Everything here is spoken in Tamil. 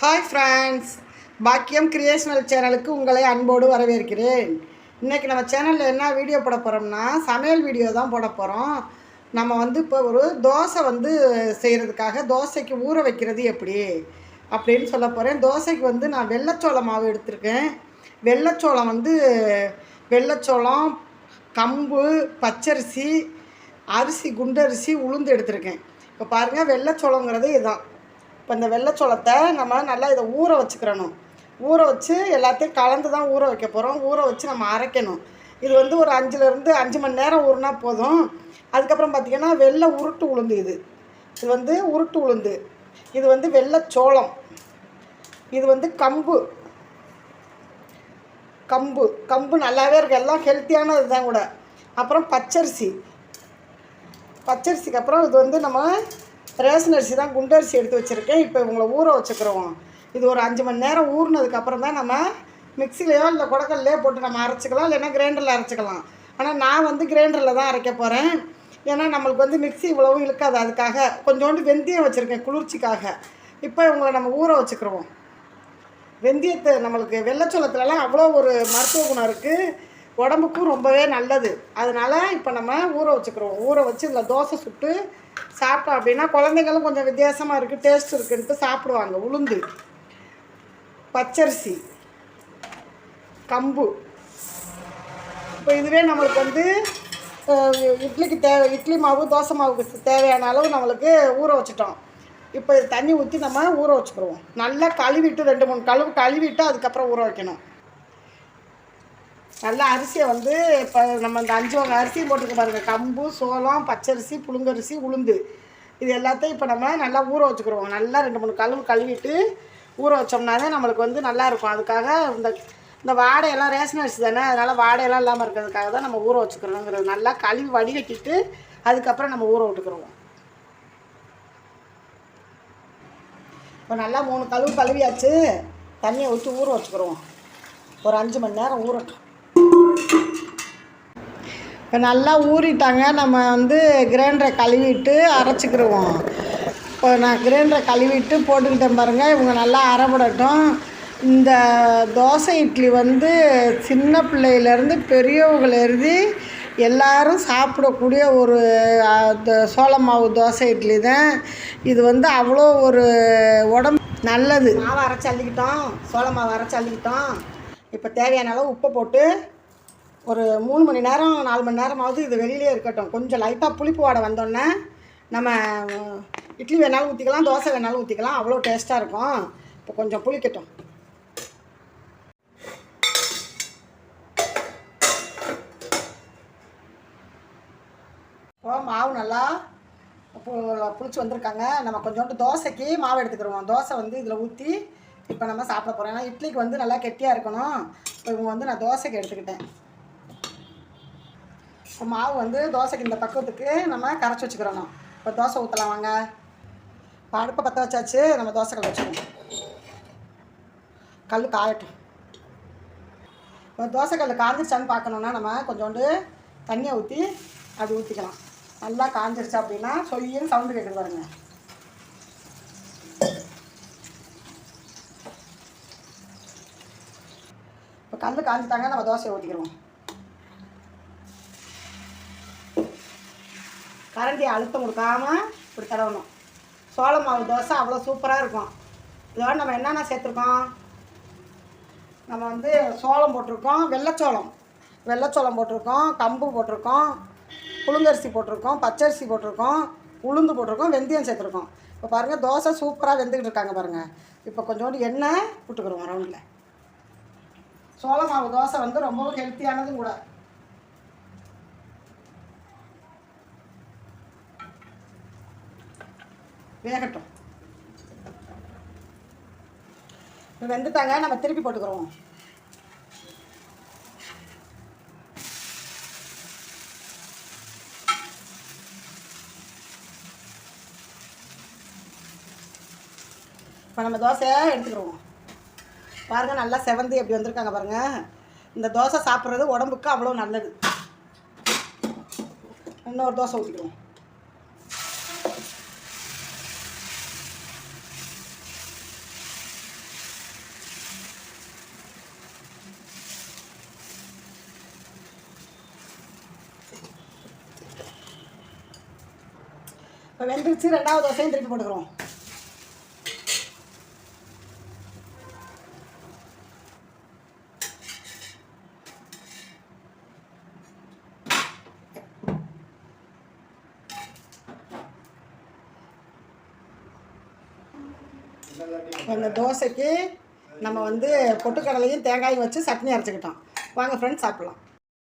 ஹாய் ஃப்ரெண்ட்ஸ் பாக்கியம் கிரியேஷனல் சேனலுக்கு உங்களை அன்போடு வரவேற்கிறேன். இன்றைக்கி நம்ம சேனலில் என்ன வீடியோ போட போகிறோம்னா சமையல் வீடியோ தான் போட போகிறோம் நம்ம வந்து இப்போ ஒரு தோசை வந்து செய்கிறதுக்காக தோசைக்கு ஊற வைக்கிறது எப்படி? அப்படின்னு சொல்ல போகிறேன் தோசைக்கு வந்து நான் வெள்ளைச்சோளம் மாவு எடுத்திருக்கேன். வெள்ளைச்சோளம் வந்து வெள்ளைச்சோளம் கம்பு பச்சரிசி அரிசி குண்டரிசி உளுந்து எடுத்திருக்கேன். இப்போ பாருங்கள் வெள்ளைச்சோளங்கிறது இதுதான் இப்போ இந்த வெள்ளைச்சோளத்தை நம்ம நல்லா இதை ஊற வச்சுக்கிறணும். ஊற வச்சு எல்லாத்தையும் கலந்து தான் ஊற வைக்க போகிறோம் ஊற வச்சு நம்ம அரைக்கணும். இது வந்து ஒரு அஞ்சுலேருந்து அஞ்சு மணி நேரம் ஊறினா போதும். அதுக்கப்புறம் பார்த்திங்கன்னா வெள்ளை உருட்டு உளுந்து இது. இது வந்து உருட்டு உளுந்து. இது வந்து வெள்ளைச்சோளம் இது வந்து கம்பு. கம்பு. கம்பு நல்லாவே இருக்குது எல்லாம் ஹெல்த்தியானது தான் கூட. அப்புறம் பச்சரிசி. பச்சரிசிக்கு அப்புறம் இது வந்து நம்ம ரேஷன் அரிசி தான் குண்டரிசி எடுத்து வச்சுருக்கேன். இப்போ இவங்களை ஊற வச்சுக்கிறோம். இது ஒரு அஞ்சு மணி நேரம் ஊறினதுக்கப்புறம் தான் நம்ம மிக்சிலையோ இல்லை குடக்கல்லையோ போட்டு நம்ம அரைச்சிக்கலாம் இல்லைன்னா கிரைண்டரில் அரைச்சிக்கலாம். ஆனால் நான் வந்து கிரைண்டரில் தான் அரைக்க போகிறேன் ஏன்னா நம்மளுக்கு வந்து மிக்சி இவ்வளவும் இழுக்காது. அதுக்காக கொஞ்சோண்டு வெந்தயம் வச்சுருக்கேன் குளிர்ச்சிக்காக. இப்போ இவங்களை நம்ம ஊற வச்சுக்கிறோம். வெந்தயத்தை நம்மளுக்கு வெள்ளச்சோளத்துலலாம் அவ்வளோ ஒரு மருத்துவ குணம் இருக்குது உடம்புக்கும் ரொம்பவே நல்லது. அதனால் இப்போ நம்ம ஊற வச்சுக்கிறோம். ஊற வச்சு இதில் தோசை சுட்டு சாப்பிட்டோம் அப்படின்னா குழந்தைங்களும் கொஞ்சம் வித்தியாசமாக இருக்குது டேஸ்ட் இருக்குன்ட்டு சாப்பிடுவாங்க. உளுந்து பச்சரிசி கம்பு. இப்போ இதுவே நம்மளுக்கு வந்து இட்லிக்கு தேவை இட்லி மாவு தோசை மாவுக்கு தேவையான அளவு நம்மளுக்கு ஊற வச்சுட்டோம். இப்போ இது தண்ணி ஊற்றி நம்ம ஊற வச்சுக்கிடுவோம் நல்லா கழுவிட்டு ரெண்டு மூணு கழுவு கழுவிட்டு அதுக்கப்புறம் ஊற வைக்கணும். நல்லா அரிசியை வந்து இப்போ நம்ம இந்த அஞ்சு வகை அரிசி போட்டுக்க பாருங்க. கம்பு சோளம் பச்சரிசி புழுங்கரிசி உளுந்து. இது எல்லாத்தையும் இப்போ நம்ம நல்லா ஊற வச்சுக்கிறோம் நல்லா ரெண்டு மூணு கழுவு கழுவிட்டு ஊற வச்சோம்னாலே நம்மளுக்கு வந்து நல்லா இருக்கும். அதுக்காக இந்த இந்த வாடையெல்லாம் ரேஷன் அரிசி தானே? அதனால் வாடையெல்லாம் இல்லாமல் இருக்கிறதுக்காக தான் நம்ம ஊற வச்சுக்கிறோங்கிறது. நல்லா கழுவி வடிகட்டிட்டு அதுக்கப்புறம் நம்ம ஊற விட்டுக்கிறோம் இப்போ நல்லா மூணு கழுவு கழுவியாச்சு. தண்ணியை ஊற்றி ஊற வச்சுக்கிறோம் ஒரு அஞ்சு மணி நேரம் ஊறட்டும். நல்லா ஊறிட்டாங்க. நம்ம வந்து கிரைண்டரை கழுவிட்டு அரைச்சிக்கிடுவோம் இப்போ நான் கிரைண்டரை கழுவிட்டு போட்டுக்கிட்டேன் பாருங்கள் இவங்க நல்லா அரைபடட்டும். இந்த தோசை இட்லி வந்து சின்ன பிள்ளையிலேருந்து பெரியவங்கள எழுதி எல்லாரும் சாப்பிடக்கூடிய ஒரு அஹ், சோள மாவு தோசை இட்லி தான். இது வந்து அவ்வளோ ஒரு உடம்பு நல்லது. மாவு அரைச்சி அள்ளிக்கிட்டோம். சோள மாவு அரைச்சி அள்ளிக்கிட்டோம். இப்போ தேவையான அளவு உப்பை போட்டு ஒரு மூணு மணி நேரம் நாலு மணி நேரமாவது இது வெளியிலே இருக்கட்டும். கொஞ்சம் லைட்டாக புளிப்பு வாடை வந்தோடனே நம்ம இட்லி வேணாலும் ஊற்றிக்கலாம் தோசை வேணாலும் ஊற்றிக்கலாம் அவ்வளோ டேஸ்ட்டாக இருக்கும். இப்போ கொஞ்சம் புளிக்கட்டும். இப்போ மாவு நல்லா புளிச்சு வந்திருக்காங்க. நம்ம கொஞ்சோண்டு தோசைக்கு மாவு எடுத்துக்கிடுவோம் தோசை வந்து இதில் ஊற்றி இப்போ நம்ம சாப்பிட போகிறோம் ஏன்னா இட்லிக்கு வந்து நல்லா கெட்டியாக இருக்கணும். இப்போ இவங்க வந்து நான் தோசைக்கு எடுத்துக்கிட்டேன். இப்போ மாவு வந்து தோசைக்கு இந்த பக்குவத்துக்கு நம்ம கரைச்சி வச்சுக்கிறோம் இப்போ தோசை ஊற்றலாம் வாங்க. இப்போ அடுப்பை பற்ற வச்சாச்சு நம்ம தோசை வச்சுக்கணும். கல் காயட்டும். இப்போ தோசை காஞ்சிருச்சான்னு பார்க்கணுன்னா நம்ம கொஞ்சோண்டு தண்ணியை ஊற்றி அது ஊற்றிக்கலாம் நல்லா காஞ்சிருச்சா அப்படின்னா சொல்லியும் சவுண்டு கேட்குது பாருங்க. இப்போ கல் காஞ்சிட்டாங்க நம்ம தோசையை ஊற்றிக்கிறோம் கரண்டியை அழுத்தம் கொடுக்காம இப்படி தடவணும். சோள மாவு தோசை அவ்வளோ சூப்பராக இருக்கும். இதோட நம்ம என்னென்ன சேர்த்துருக்கோம்? நம்ம வந்து சோளம் போட்டிருக்கோம் வெள்ளைச்சோளம். வெள்ளைச்சோளம் போட்டிருக்கோம் கம்பு போட்டிருக்கோம் புழுங்கரிசி போட்டிருக்கோம் பச்சரிசி போட்டிருக்கோம் உளுந்து போட்டிருக்கோம் வெந்தயம் சேர்த்துருக்கோம். இப்போ பாருங்கள் தோசை சூப்பராக வெந்துக்கிட்டு இருக்காங்க பாருங்கள் இப்போ கொஞ்சோண்டு எண்ணெய் விட்டுக்கிறோம் ரவுண்டில் சோள மாவு தோசை வந்து ரொம்பவும் ஹெல்த்தியானதும் கூட. வேகட்டும். இப்போ வெந்துட்டாங்க நம்ம திருப்பி போட்டுக்கிறோம். இப்போ நம்ம தோசையை எடுத்துக்கிடுவோம் பாருங்கள் நல்லா செவந்து எப்படி வந்திருக்காங்க பாருங்கள் இந்த தோசை சாப்பிட்றது உடம்புக்கு அவ்வளோ நல்லது. இன்னொரு தோசை ஊற்றிக்கிடுவோம் இப்போ வெந்துருச்சு ரெண்டாவது தோசையும் திருப்பி போட்டுக்கிறோம். இந்த தோசைக்கு நம்ம வந்து பொட்டுக்கடலையும் தேங்காயும் வச்சு சட்னி அரைச்சிக்கிட்டோம். வாங்க ஃப்ரெண்ட்ஸ் சாப்பிட்லாம்.